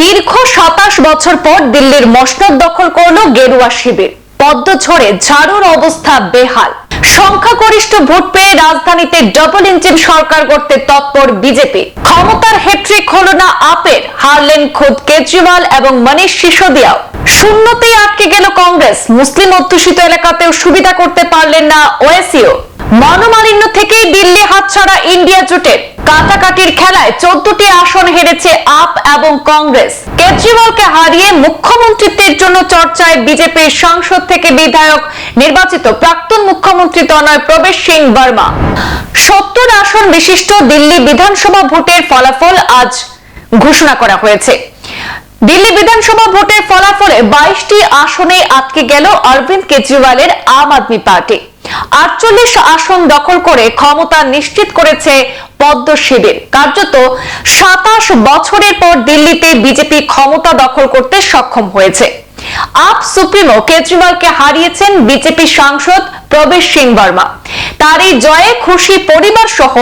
দীর্ঘ সাতাশ বছর পর দিল্লির মসনদ দখল করল গেরুয়া শিবির। পদ্ম ঝড়ে ঝাড়ুর অবস্থা বেহাল। সংখ্যাগরিষ্ঠ ভোট পেয়ে রাজধানীতে ডবল ইঞ্জিন সরকার করতে তৎপর বিজেপি। ক্ষমতার হ্যাট্রিক হল না আপের, হারলেন খোদ কেজরিওয়াল এবং মনীষ সিসোদিয়াও। শূন্যতেই আটকে গেল কংগ্রেস। মুসলিম অধ্যুষিত এলাকাতেও সুবিধা করতে পারলেন না ওএসিও মনোমালিন্য থেকেই দিল্লি হাতছাড়া ইন্ডিয়া জোটের কাটাকাটির খেলায় চোদ্দটি আসন হেরেছে আপ এবং কংগ্রেস। কেজরিওয়ালকে হারিয়ে মুখ্যমন্ত্রিত্বের জন্য চর্চায় বিজেপির সংসদ থেকে বিধায়ক নির্বাচিত প্রাক্তন মুখ্যমন্ত্রী তনয় প্রবেশ সিং বর্মা। সত্তর আসন বিশিষ্ট দিল্লি বিধানসভা ভোটের ফলাফল আজ ঘোষণা করা হয়েছে। দিল্লি বিধানসভা ভোটের ফলাফলে বাইশটি আসনে আটকে গেল অরবিন্দ কেজরিওয়ালের আম আদমি পার্টি। আটচল্লিশ আসন দখল করে ক্ষমতা নিশ্চিত করেছে পদ্ম শিবির। কার্যত সাতাশ বছরের পর দিল্লিতে বিজেপি ক্ষমতা দখল করতে সক্ষম হয়েছে। আপ সুপ্রিমো কেজরিওয়ালকে হারিয়েছেন বিজেপি সাংসদ প্রবেশ সিং বর্মা। তার এই জয়ে খুশি পরিবার সহ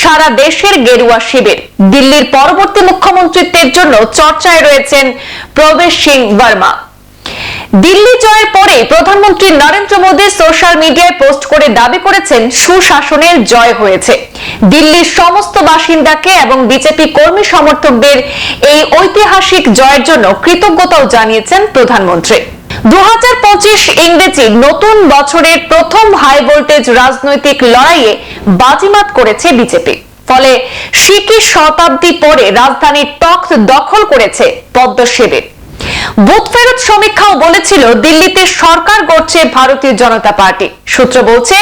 সারা দেশের গেরুয়া শিবির। দিল্লির পরবর্তী মুখ্যমন্ত্রিত্বের জন্য চর্চায় রয়েছেন প্রবেশ সিং বর্মা। দিল্লি জয়ের পরে প্রধানমন্ত্রী নরেন্দ্র মোদী সোশ্যাল মিডিয়ায় পোস্ট করে দাবি করেছেন, সুশাসনের জয় হয়েছে। দিল্লির সমস্ত বাসিন্দাকে এবং বিজেপি কর্মী সমর্থকদের এই ঐতিহাসিক জয়ের জন্য কৃতজ্ঞতাও জানিয়েছেন প্রধানমন্ত্রী। দু হাজার পঁচিশ ইংরেজি নতুন বছরের প্রথম হাই ভোল্টেজ রাজনৈতিক লড়াইয়ে বাজিমাত করেছে বিজেপি। ফলে সিকি শতাব্দী পরে রাজধানীর তখ্ত দখল করেছে পদ্ম বুথ ফেরত সমীক্ষাও বলেছিল দিল্লিতে সরকার গড়ছে ভারতীয় জনতা পার্টি। সূত্র বলছে,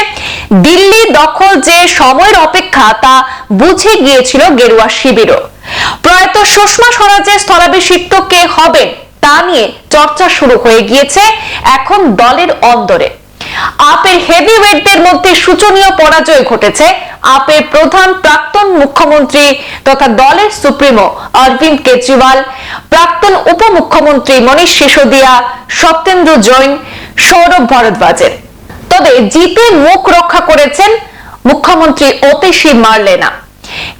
দিল্লি দখল যে সময়ের অপেক্ষা তা বুঝে গিয়েছিল গেরুয়া শিবিরও। প্রয়াত সুষমা স্বরাজের স্থলাভিষিক্ত কে হবেন তা নিয়ে চর্চা শুরু হয়ে গিয়েছে এখন দলের অন্দরে। আপের হেভিওয়েটদের মধ্যে সূচনীয় পরাজয় ঘটেছে আপের প্রধান প্রাক্তন মুখ্যমন্ত্রী তথা দলের সুপ্রিমো অরবিন্দ কেজরিওয়াল। প্রাক্তন উপমুখ্যমন্ত্রী মনীষ সিসোদিয়া, সত্যেন্দ্র জৈন, সৌরভ ভরদ্বাজের। তবে জিতে মুখ রক্ষা করেছেন মুখ্যমন্ত্রী অতিশী মারলেনা।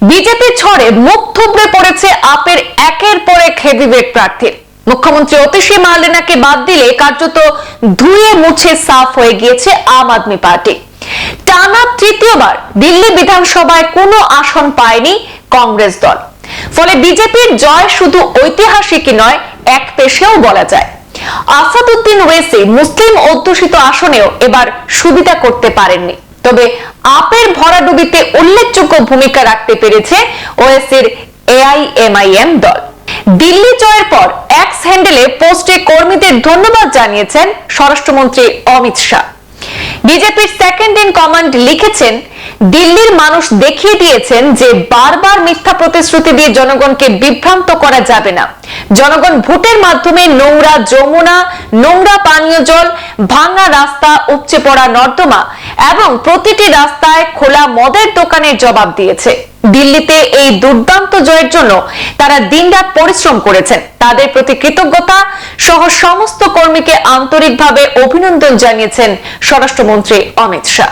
বিজেপি ছড়ে মুখ থুবড়ে পড়েছে আপের একের পর এক হেভিওয়েট প্রার্থীর। মুখ্যমন্ত্রী অতিশী মার্লেনাকে বাদ দিলে কার্যত ধুয়ে মুছে সাফ হয়ে গিয়েছে আম আদমি পার্টি। টানা তৃতীয়বার দিল্লি বিধানসভায় কোনো আসন পায়নি কংগ্রেস দল। ফলে বিজেপির জয় শুধু ঐতিহাসিকই নয়, এক পেশেও বলা যায়। আসাদুদ্দিন ওয়েসি মুসলিম অধ্যুষিত আসনেও এবার সুবিধা করতে পারেননি। তবে আপের ভরাডুবিতে উল্লেখযোগ্য ভূমিকা রাখতে পেরেছে ওয়েসির এআইএমআইএম দল। দিল্লি জয়ের পর এক্স হ্যান্ডেলে পোস্টে কর্মীদের ধন্যবাদ জানিয়েছেন স্বরাষ্ট্রমন্ত্রী অমিত শাহ। বিজেপির সেকেন্ড ইন কমান্ড লিখেছেন দিল্লির মানুষ দেখিয়ে দিয়েছেন যে বারবার মিথ্যা প্রতিশ্রুতি দিয়ে জনগণকে বিভ্রান্ত করা যাবে না। জনগণ ভোটের মাধ্যমে নোংরা যমুনা, নোংরা পানীয় জল, ভাঙা রাস্তা, উপচে পড়া নর্দমা এবং প্রতিটি রাস্তায় খোলা মদের দোকানের জবাব দিয়েছে। দিল্লিতে এই দুর্দান্ত জয়ের জন্য তারা দিনরাত পরিশ্রম করেছেন। তাদের প্রতি কৃতজ্ঞতা সহ সমস্ত কর্মীকে আন্তরিকভাবে অভিনন্দন জানিয়েছেন স্বরাষ্ট্রমন্ত্রী অমিত শাহ।